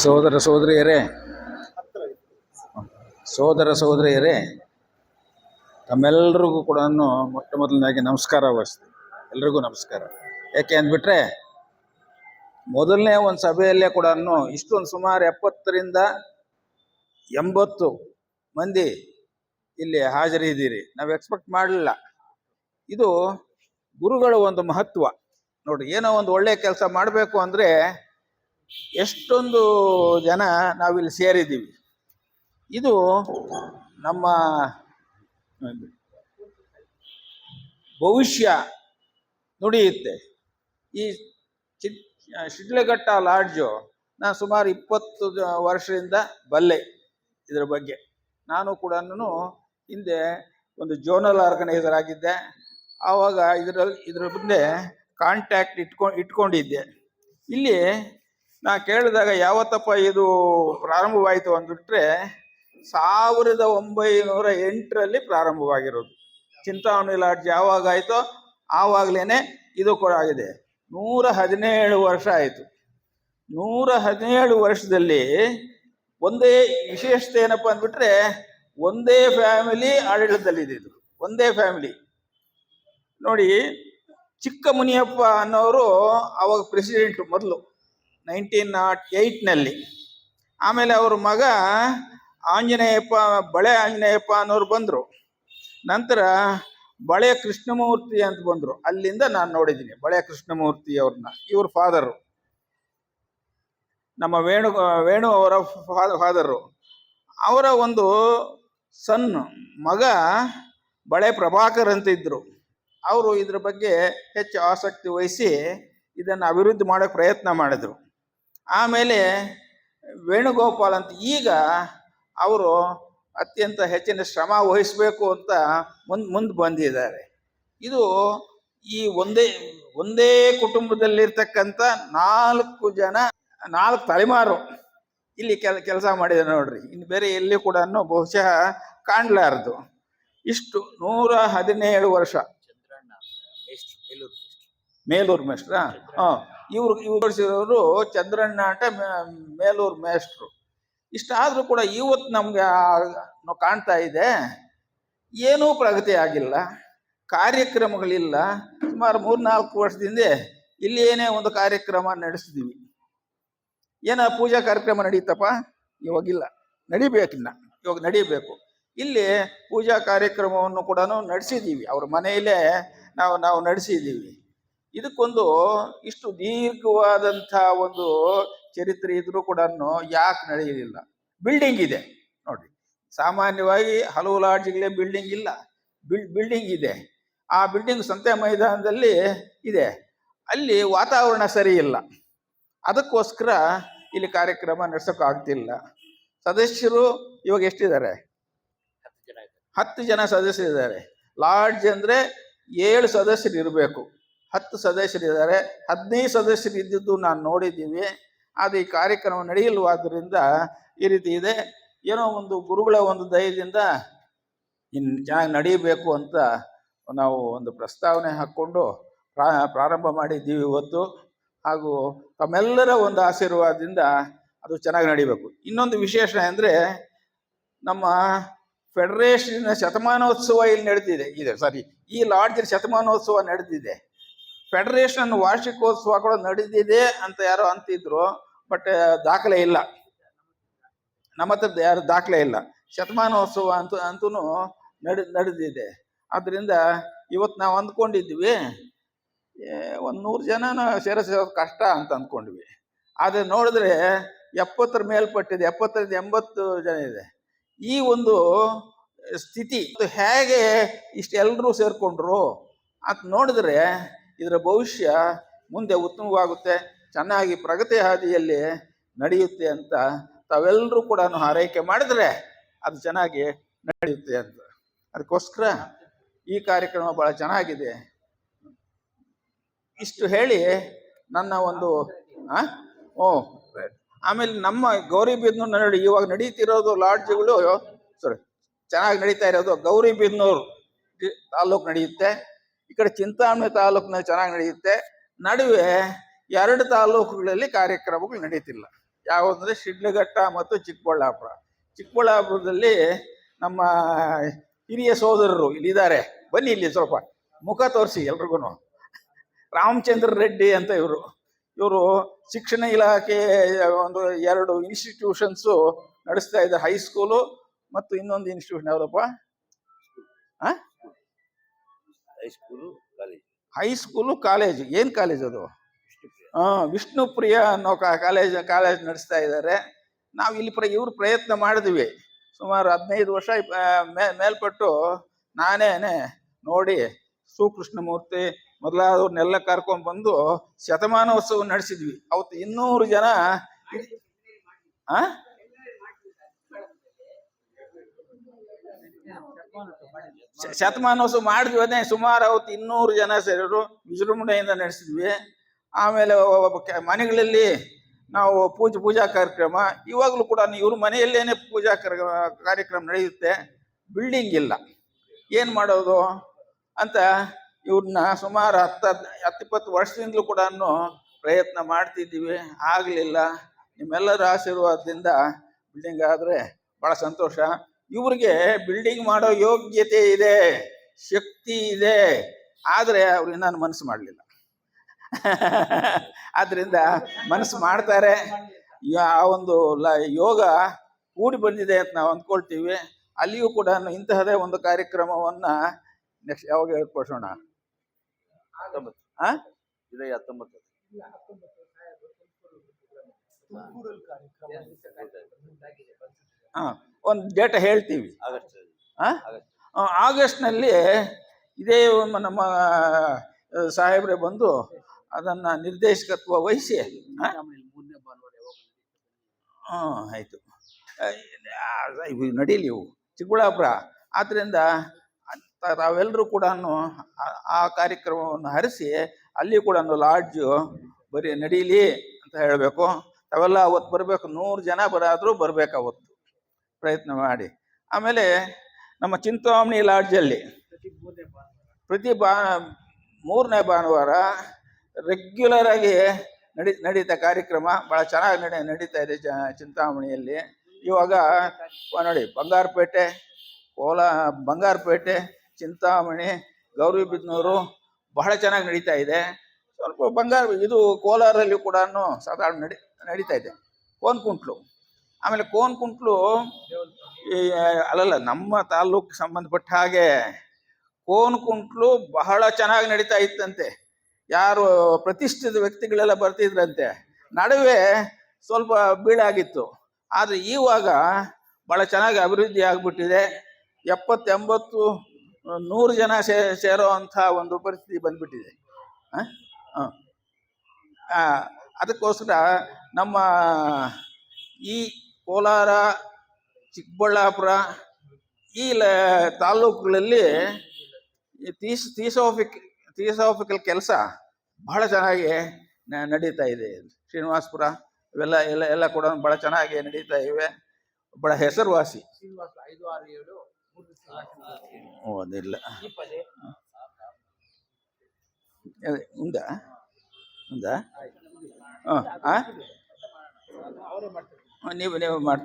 ಸೋದರ ಸೋದರಿಯರೇ ಸೋದರ ಸೋದರಿಯರೇ ತಮ್ಮೆಲ್ಲರಿಗೂ ಕೂಡ ಮೊಟ್ಟ ಮೊದಲನೇದಾಗಿ ನಮಸ್ಕಾರ ವಹಿಸ್ತೀನಿ. ಎಲ್ರಿಗೂ ನಮಸ್ಕಾರ. ಯಾಕೆ ಅಂದ್ಬಿಟ್ರೆ, ಮೊದಲನೇ ಒಂದು ಸಭೆಯಲ್ಲೇ ಕೂಡ ಇಷ್ಟೊಂದು ಸುಮಾರು ಎಪ್ಪತ್ತರಿಂದ ಎಂಬತ್ತು ಮಂದಿ ಇಲ್ಲಿ ಹಾಜರಿದ್ದೀರಿ. ನಾವು ಎಕ್ಸ್ಪೆಕ್ಟ್ ಮಾಡಲಿಲ್ಲ. ಇದು ಗುರುಗಳ ಒಂದು ಮಹತ್ವ. ನೋಡಿ ಏನೋ ಒಂದು ಒಳ್ಳೆಯ ಕೆಲಸ ಮಾಡಬೇಕು ಅಂದರೆ ಎಷ್ಟೊಂದು ಜನ ನಾವಿಲ್ಲಿ ಸೇರಿದ್ದೀವಿ. ಇದು ನಮ್ಮ ಭವಿಷ್ಯ ನುಡಿಯುತ್ತೆ. ಈ ಶಿಡ್ಲಘಟ್ಟ ಲಾಡ್ಜು ನಾನು ಸುಮಾರು ಇಪ್ಪತ್ತು ವರ್ಷದಿಂದ ಬಲ್ಲೆ ಇದರ ಬಗ್ಗೆ. ನಾನು ಕೂಡ ಹಿಂದೆ ಒಂದು ಜೋನಲ್ ಆರ್ಗನೈಸರ್ ಆಗಿದ್ದೆ. ಆವಾಗ ಇದರಲ್ಲಿ, ಇದರ ಮುಂದೆ ಕಾಂಟ್ಯಾಕ್ಟ್ ಇಟ್ಕೊಂಡು ಇಟ್ಕೊಂಡಿದ್ದೆ. ಇಲ್ಲಿ ನಾ ಕೇಳಿದಾಗ ಯಾವತ್ತಪ್ಪ ಇದು ಪ್ರಾರಂಭವಾಯಿತು ಅಂದ್ಬಿಟ್ರೆ ಸಾವಿರದ ಒಂಬೈನೂರ ಎಂಟರಲ್ಲಿ ಪ್ರಾರಂಭವಾಗಿರೋದು. ಚಿಂತಾಮಣಿ ಲಾಡ್ಜ್ ಯಾವಾಗ ಆಯಿತೋ ಇದು ಕೂಡ ಆಗಿದೆ. ನೂರ ಹದಿನೇಳು ವರ್ಷ ಆಯಿತು. ನೂರ ಹದಿನೇಳು ವರ್ಷದಲ್ಲಿ ಒಂದೇ ವಿಶೇಷತೆ ಏನಪ್ಪ ಅಂದ್ಬಿಟ್ರೆ ಒಂದೇ ಫ್ಯಾಮಿಲಿ ಆಡಳಿತದಲ್ಲಿದೆ ಇದು. ಒಂದೇ ಫ್ಯಾಮಿಲಿ. ನೋಡಿ ಚಿಕ್ಕ ಮುನಿಯಪ್ಪ ಅನ್ನೋರು ಅವಾಗ ಪ್ರೆಸಿಡೆಂಟ್ ಮೊದಲು. ನೈನ್ಟೀನ್ ನಾಟ್ ಏಯ್ಟ್ನಲ್ಲಿ. ಆಮೇಲೆ ಅವ್ರ ಮಗ ಆಂಜನೇಯಪ್ಪ, ಬಳೆ ಆಂಜನೇಯಪ್ಪ ಅನ್ನೋರು ಬಂದರು. ನಂತರ ಬಳೆ ಕೃಷ್ಣಮೂರ್ತಿ ಅಂತ ಬಂದರು. ಅಲ್ಲಿಂದ ನಾನು ನೋಡಿದ್ದೀನಿ ಬಳೆ ಕೃಷ್ಣಮೂರ್ತಿ ಅವ್ರನ್ನ. ಇವ್ರ ಫಾದರು ನಮ್ಮ ವೇಣು ವೇಣು ಅವರ ಫಾದರು ಅವರ ಒಂದು ಸನ್, ಮಗ ಬಳೆ ಪ್ರಭಾಕರ್ ಅಂತ ಇದ್ರು ಅವರು ಇದ್ರ ಬಗ್ಗೆ ಹೆಚ್ಚು ಆಸಕ್ತಿ ವಹಿಸಿ ಇದನ್ನು ಅಭಿವೃದ್ಧಿ ಮಾಡೋಕ್ಕೆ ಪ್ರಯತ್ನ ಮಾಡಿದರು. ಆಮೇಲೆ ವೇಣುಗೋಪಾಲ್ ಅಂತ ಈಗ ಅವರು ಅತ್ಯಂತ ಹೆಚ್ಚಿನ ಶ್ರಮ ವಹಿಸಬೇಕು ಅಂತ ಮುಂದೆ ಮುಂದೆ ಬಂದಿದ್ದಾರೆ. ಇದು ಈ ಒಂದೇ ಒಂದೇ ಕುಟುಂಬದಲ್ಲಿರ್ತಕ್ಕಂಥ ನಾಲ್ಕು ಜನ ನಾಲ್ಕು ತಲೆಮಾರು ಇಲ್ಲಿ ಕೆಲ ಕೆಲಸ ಮಾಡಿದೆ ನೋಡ್ರಿ. ಇನ್ನು ಬೇರೆ ಎಲ್ಲಿ ಕೂಡ ಬಹುಶಃ ಕಾಣಲಾರದು. ಇಷ್ಟು ನೂರ ಹದಿನೇಳು ವರ್ಷ. ಮೇಲೂರು ಮೇಷ್ಟ್ರ? ಹಾಂ. ಇವ್ರು ಇವರು ಚಂದ್ರಣ್ಣ ಅಂತ ಮೇಲೂರು ಮೇಷ್ಟ್ರು. ಇಷ್ಟಾದರೂ ಕೂಡ ಇವತ್ತು ನಮಗೆ ಕಾಣ್ತಾ ಇದೆ. ಏನೂ ಪ್ರಗತಿ ಆಗಿಲ್ಲ. ಕಾರ್ಯಕ್ರಮಗಳಿಲ್ಲ. ಸುಮಾರು ಮೂರ್ನಾಲ್ಕು ವರ್ಷದಿಂದ ಇಲ್ಲಿ ಏನೇ ಒಂದು ಕಾರ್ಯಕ್ರಮ ನಡೆಸಿದೀವಿ ಏನ ಪೂಜಾ ಕಾರ್ಯಕ್ರಮ ನಡೀತಪ್ಪ? ಇವಾಗಿಲ್ಲ. ನಡಿಬೇಕಿನ್ನ. ಇವಾಗ ನಡೀಬೇಕು. ಇಲ್ಲಿ ಪೂಜಾ ಕಾರ್ಯಕ್ರಮವನ್ನು ಕೂಡ ನಡೆಸಿದ್ದೀವಿ ಅವ್ರ ಮನೆಯಲ್ಲೇ ನಾವು ನಾವು ನಡೆಸಿದ್ದೀವಿ ಇದಕ್ಕೊಂದು ಇಷ್ಟು ದೀರ್ಘವಾದಂಥ ಒಂದು ಚರಿತ್ರೆ ಇದ್ರೂ ಕೂಡ ಯಾಕೆ ನಡೆಯಲಿಲ್ಲ? ಬಿಲ್ಡಿಂಗ್ ಇದೆ ನೋಡಿ. ಸಾಮಾನ್ಯವಾಗಿ ಹಲವು ಲಾಡ್ಜ್ಗಳೇ ಬಿಲ್ಡಿಂಗ್ ಇಲ್ಲ. ಬಿಲ್ ಬಿಲ್ಡಿಂಗ್ ಇದೆ. ಆ ಬಿಲ್ಡಿಂಗ್ ಸಂತೆ ಮೈದಾನದಲ್ಲಿ ಇದೆ. ಅಲ್ಲಿ ವಾತಾವರಣ ಸರಿ ಇಲ್ಲ. ಅದಕ್ಕೋಸ್ಕರ ಇಲ್ಲಿ ಕಾರ್ಯಕ್ರಮ ನಡೆಸೋಕ್ಕಾಗ್ತಿಲ್ಲ. ಸದಸ್ಯರು ಇವಾಗ ಎಷ್ಟಿದ್ದಾರೆ? ಹತ್ತು ಜನ ಸದಸ್ಯರಿದ್ದಾರೆ. ಲಾಡ್ಜ್ ಅಂದರೆ ಏಳು ಸದಸ್ಯರು ಇರಬೇಕು. ಹತ್ತು ಸದಸ್ಯರಿದ್ದಾರೆ. ಹದಿನೈದು ಸದಸ್ಯರು ಇದ್ದಿದ್ದು ನಾನು ನೋಡಿದ್ದೀವಿ. ಆದರೆ ಈ ಕಾರ್ಯಕ್ರಮ ನಡೆಯಲ್ವಾದ್ದರಿಂದ ಈ ರೀತಿ ಇದೆ. ಏನೋ ಒಂದು ಗುರುಗಳ ಒಂದು ದಯದಿಂದ ಇನ್ನು ಚೆನ್ನಾಗಿ ನಡೀಬೇಕು ಅಂತ ನಾವು ಒಂದು ಪ್ರಸ್ತಾವನೆ ಹಾಕ್ಕೊಂಡು ಪ್ರಾ, ಪ್ರಾರಂಭ ಮಾಡಿದ್ದೀವಿ ಇವತ್ತು. ಹಾಗೂ ತಮ್ಮೆಲ್ಲರ ಒಂದು ಆಶೀರ್ವಾದದಿಂದ ಅದು ಚೆನ್ನಾಗಿ ನಡೀಬೇಕು. ಇನ್ನೊಂದು ವಿಶೇಷ ಅಂದರೆ ನಮ್ಮ ಫೆಡರೇಷನ್ನ ಶತಮಾನೋತ್ಸವ ಇಲ್ಲಿ ನಡೆದಿದೆ ಇದೆ ಸಾರಿ ಈ ಲಾಡ್ಜ್ ಶತಮಾನೋತ್ಸವ ನಡೆದಿದೆ ಫೆಡರೇಷನ್ ವಾರ್ಷಿಕೋತ್ಸವ ಕೂಡ ನಡೆದಿದೆ ಅಂತ ಯಾರೋ ಅಂತಿದ್ರು ಬಟ್ ದಾಖಲೆ ಇಲ್ಲ. ನಮ್ಮ ಹತ್ರ ಯಾರು ದಾಖಲೆ ಇಲ್ಲ. ಶತಮಾನೋತ್ಸವ ಅಂತ ಅಂತೂ ನಡೆ, ನಡೆದಿದೆ. ಆದ್ದರಿಂದ ಇವತ್ತು ನಾವು ಅಂದ್ಕೊಂಡಿದ್ವಿ ಒಂದು ನೂರು ಸೇರಿಸೋದು ಕಷ್ಟ ಅಂತ ಅಂದ್ಕೊಂಡ್ವಿ. ಆದರೆ ನೋಡಿದ್ರೆ ಎಪ್ಪತ್ತರ ಮೇಲ್ಪಟ್ಟಿದೆ, ಎಪ್ಪತ್ತರಿಂದ ಎಂಬತ್ತು ಜನ ಇದೆ. ಈ ಒಂದು ಸ್ಥಿತಿ ಹೇಗೆ ಇಷ್ಟೆಲ್ಲರೂ ಸೇರಿಕೊಂಡ್ರು ಅಂತ ನೋಡಿದ್ರೆ ಇದರ ಭವಿಷ್ಯ ಮುಂದೆ ಉತ್ತಮವಾಗುತ್ತೆ, ಚೆನ್ನಾಗಿ ಪ್ರಗತಿ ಹಾದಿಯಲ್ಲಿ ನಡೆಯುತ್ತೆ ಅಂತ ತಾವೆಲ್ಲರೂ ಕೂಡ ಹಾರೈಕೆ ಮಾಡಿದ್ರೆ ಅದು ಚೆನ್ನಾಗಿ ನಡೆಯುತ್ತೆ ಅಂತ. ಅದಕ್ಕೋಸ್ಕರ ಈ ಕಾರ್ಯಕ್ರಮ ಭಾಳ ಚೆನ್ನಾಗಿದೆ. ಇಷ್ಟು ಹೇಳಿ ನನ್ನ ಒಂದು? ಓ, ಆಮೇಲೆ ನಮ್ಮ ಗೌರಿಬಿದನೂರು ನೋಡಿ, ಇವಾಗ ನಡೀತಿರೋದು ಲಾಡ್ಜ್ಗಳು ಸಾರಿ ಚೆನ್ನಾಗಿ ನಡೀತಾ ಇರೋದು ಗೌರಿಬಿದನೂರು ತಾಲೂಕು ನಡೆಯುತ್ತೆ. ಈ ಕಡೆ ಚಿಂತಾಮಣಿ ತಾಲೂಕಿನಲ್ಲಿ ಚೆನ್ನಾಗಿ ನಡೆಯುತ್ತೆ. ನಡುವೆ ಎರಡು ತಾಲೂಕುಗಳಲ್ಲಿ ಕಾರ್ಯಕ್ರಮಗಳು ನಡೀತಿಲ್ಲ. ಯಾವುದಂದ್ರೆ ಶಿಡ್ಲಘಟ್ಟ ಮತ್ತು ಚಿಕ್ಕಬಳ್ಳಾಪುರ. ಚಿಕ್ಕಬಳ್ಳಾಪುರದಲ್ಲಿ ನಮ್ಮ ಹಿರಿಯ ಸೋದರರು ಇಲ್ಲಿದ್ದಾರೆ. ಬನ್ನಿ ಇಲ್ಲಿ ಸ್ವಲ್ಪ ಮುಖ ತೋರಿಸಿ ಎಲ್ರಿಗೂ ರಾಮಚಂದ್ರ ರೆಡ್ಡಿ ಅಂತ ಇವರು. ಇವರು ಶಿಕ್ಷಣ ಇಲಾಖೆ ಒಂದು ಎರಡು ಇನ್ಸ್ಟಿಟ್ಯೂಷನ್ಸು ನಡೆಸ್ತಾ ಇದ್ದಾರೆ. ಹೈಸ್ಕೂಲು ಮತ್ತು ಇನ್ನೊಂದು ಇನ್ಸ್ಟಿಟ್ಯೂಷನ್ ಯಾವುದಪ್ಪ? High school college high school college ಏನು ಕಾಲೇಜ್ ಅದು? ಆ, ವಿಷ್ಣುಪ್ರಿಯ ಅನ್ನೋ ಕಾಲೇಜ್ ಕಾಲೇಜ್ ನಡೆಸ್ತಾ ಇದ್ದಾರೆ ನಾವು ಇಲ್ಲಿ ಪ್ರ ಇವ್ರು ಪ್ರಯತ್ನ ಮಾಡಿದ್ವಿ. ಸುಮಾರು ಹದಿನೈದು ವರ್ಷ ಮೇಲ್ಪಟ್ಟು ನಾನೇನೆ ನೋಡಿ ಸುಕೃಷ್ಣಮೂರ್ತಿ ಮೊದಲಾದವ್ರನ್ನೆಲ್ಲ ಕರ್ಕೊಂಡ್ ಬಂದು ಶತಮಾನೋತ್ಸವ ನಡೆಸಿದ್ವಿ. ಅವತ್ತು ಇನ್ನೂರು ಜನ ಆ? ಶತಮಾನೋತ್ಸವ ಮಾಡಿದ್ವಿ, ಅದೇ ಸುಮಾರು ಅವತ್ತು ಇನ್ನೂರು ಜನ ಸೇರಿದ್ರು, ವಿಜೃಂಭಣೆಯಿಂದ ನಡೆಸಿದ್ವಿ. ಆಮೇಲೆ ಮನೆಗಳಲ್ಲಿ ನಾವು ಪೂಜೆ, ಪೂಜಾ ಕಾರ್ಯಕ್ರಮ, ಇವಾಗಲೂ ಕೂಡ ಇವ್ರ ಮನೆಯಲ್ಲೇನೆ ಪೂಜಾ ಕಾರ್ಯ- ಕಾರ್ಯಕ್ರಮ ನಡೆಯುತ್ತೆ. ಬಿಲ್ಡಿಂಗ್ ಇಲ್ಲ. ಏನು ಮಾಡೋದು ಅಂತ ಇವ್ರನ್ನ ಸುಮಾರು ಹತ್ತು, ಹತ್ತಿಪ್ಪತ್ತು ವರ್ಷದಿಂದಲೂ ಕೂಡ ಪ್ರಯತ್ನ ಮಾಡ್ತಿದ್ದೀವಿ. ಆಗಲಿಲ್ಲ. ನಿಮ್ಮೆಲ್ಲರ ಆಶೀರ್ವಾದದಿಂದ ಬಿಲ್ಡಿಂಗ್ ಆದರೆ ಭಾಳ ಸಂತೋಷ. ಇವ್ರಿಗೆ ಬಿಲ್ಡಿಂಗ್ ಮಾಡೋ ಯೋಗ್ಯತೆ ಇದೆ ಶಕ್ತಿ ಇದೆ ಆದರೆ ಅವ್ರಿಗೆ ನಾನು ಮನಸ್ಸು ಮಾಡಲಿಲ್ಲ. ಆದ್ದರಿಂದ ಮನಸ್ಸು ಮಾಡ್ತಾರೆ. ಆ ಒಂದು ಲ ಯೋಗ ಕೂಡಿ ಬಂದಿದೆ ಅಂತ ನಾವು ಅಂದ್ಕೊಳ್ತೀವಿ. ಅಲ್ಲಿಯೂ ಕೂಡ ಇಂತಹದೇ ಒಂದು ಕಾರ್ಯಕ್ರಮವನ್ನ ನೆಕ್ಸ್ಟ್ ಯಾವಾಗ ಏರ್ಪಡಿಸೋಣ? ಹತ್ತೊಂಬತ್ತು. ಹಾ ಒಂದು ಡೇಟ್ ಹೇಳ್ತೀವಿ. ಆ, ಆಗಸ್ಟ್ನಲ್ಲಿ ಇದೇ ನಮ್ಮ ಸಾಹೇಬ್ರೆ ಬಂದು ಅದನ್ನ ನಿರ್ದೇಶಕತ್ವ ವಹಿಸಿ ಆಯಿತು. ಹ್ಮ್ ಆಯ್ತು ಇವು ನಡೀಲಿ ಇವು. ಚಿಕ್ಕಬಳ್ಳಾಪುರ. ಆದ್ದರಿಂದ ಅಂತ ತಾವೆಲ್ಲರೂ ಕೂಡ ಆ ಕಾರ್ಯಕ್ರಮವನ್ನು ಹರಿಸಿ ಅಲ್ಲಿ ಕೂಡ ಲಾಡ್ಜು ಬರೀ ನಡೀಲಿ ಅಂತ ಹೇಳಬೇಕು. ತಾವೆಲ್ಲ ಅವತ್ತು ಬರಬೇಕು. ನೂರು ಜನ ಬರಾದರೂ ಬರ್ಬೇಕು ಅವತ್ತು. ಪ್ರಯತ್ನ ಮಾಡಿ. ಆಮೇಲೆ ನಮ್ಮ ಚಿಂತಾಮಣಿ ಲಾಡ್ಜಲ್ಲಿ ಪ್ರತಿ ಬಾ, ಮೂರನೇ ಭಾನುವಾರ ರೆಗ್ಯುಲರ್ ಆಗಿ ನಡಿ, ನಡೀತಾ ಕಾರ್ಯಕ್ರಮ. ಭಾಳ ಚೆನ್ನಾಗಿ ನಡೆ, ನಡೀತಾ ಇದೆ ಚಿಂತಾಮಣಿಯಲ್ಲಿ. ಇವಾಗ ನೋಡಿ ಬಂಗಾರಪೇಟೆ, ಕೋಲಾ, ಬಂಗಾರಪೇಟೆ, ಚಿಂತಾಮಣಿ, ಗೌರಿಬಿದನೂರು ಬಹಳ ಚೆನ್ನಾಗಿ ನಡೀತಾ ಇದೆ. ಸ್ವಲ್ಪ ಬಂಗಾರ, ಇದು ಕೋಲಾರಲ್ಲಿ ಕೂಡ ಸಾಧಾರಣ ನಡಿ, ನಡೀತಾ ಇದೆ. ಕೋನ್ಕುಂಟ್ಲು. ಆಮೇಲೆ ಕೋನ್ಕುಂಟ್ಲು ಈ ಅಲ್ಲಲ್ಲ, ನಮ್ಮ ತಾಲ್ಲೂಕು ಸಂಬಂಧಪಟ್ಟ ಹಾಗೆ ಕೋನ್ ಕುಂಟ್ಲು ಬಹಳ ಚೆನ್ನಾಗಿ ನಡೀತಾ ಇತ್ತಂತೆ. ಯಾರು ಪ್ರತಿಷ್ಠಿತ ವ್ಯಕ್ತಿಗಳೆಲ್ಲ ಬರ್ತಿದ್ರಂತೆ. ನಡುವೆ ಸ್ವಲ್ಪ ಬೀಳಾಗಿತ್ತು. ಆದರೆ ಈವಾಗ ಭಾಳ ಚೆನ್ನಾಗಿ ಅಭಿವೃದ್ಧಿ ಆಗಿಬಿಟ್ಟಿದೆ. ಎಪ್ಪತ್ತೆಂಬತ್ತು ನೂರು ಜನ ಸೇ ಸೇರೋ ಅಂಥ ಒಂದು ಪರಿಸ್ಥಿತಿ ಬಂದ್ಬಿಟ್ಟಿದೆ. ಅದಕ್ಕೋಸ್ಕರ ನಮ್ಮ ಈ ಕೋಲಾರ, ಚಿಕ್ಕಬಳ್ಳಾಪುರ ಈ ಲ ತಾಲ್ಲೂಕುಗಳಲ್ಲಿ ಈ ತೀಸ್, ತೀಸೋಫಿಕ್, ತೀಸೋಫಿಕಲ್ ಕೆಲಸ ಬಹಳ ಚೆನ್ನಾಗಿ ನಡೀತಾ ಇದೆ. ಶ್ರೀನಿವಾಸಪುರ ಇವೆಲ್ಲ, ಎಲ್ಲ ಎಲ್ಲ ಕೂಡ ಬಹಳ ಚೆನ್ನಾಗಿ ನಡೀತಾ ಇವೆ. ಬಹಳ ಹೆಸರುವಾಸಿ. ಓ, ಅದಿಲ್ಲ. ಹಾ ಹಾಂ ಹಾಂ ನೀವು ನೀವು ಮಾಡಿ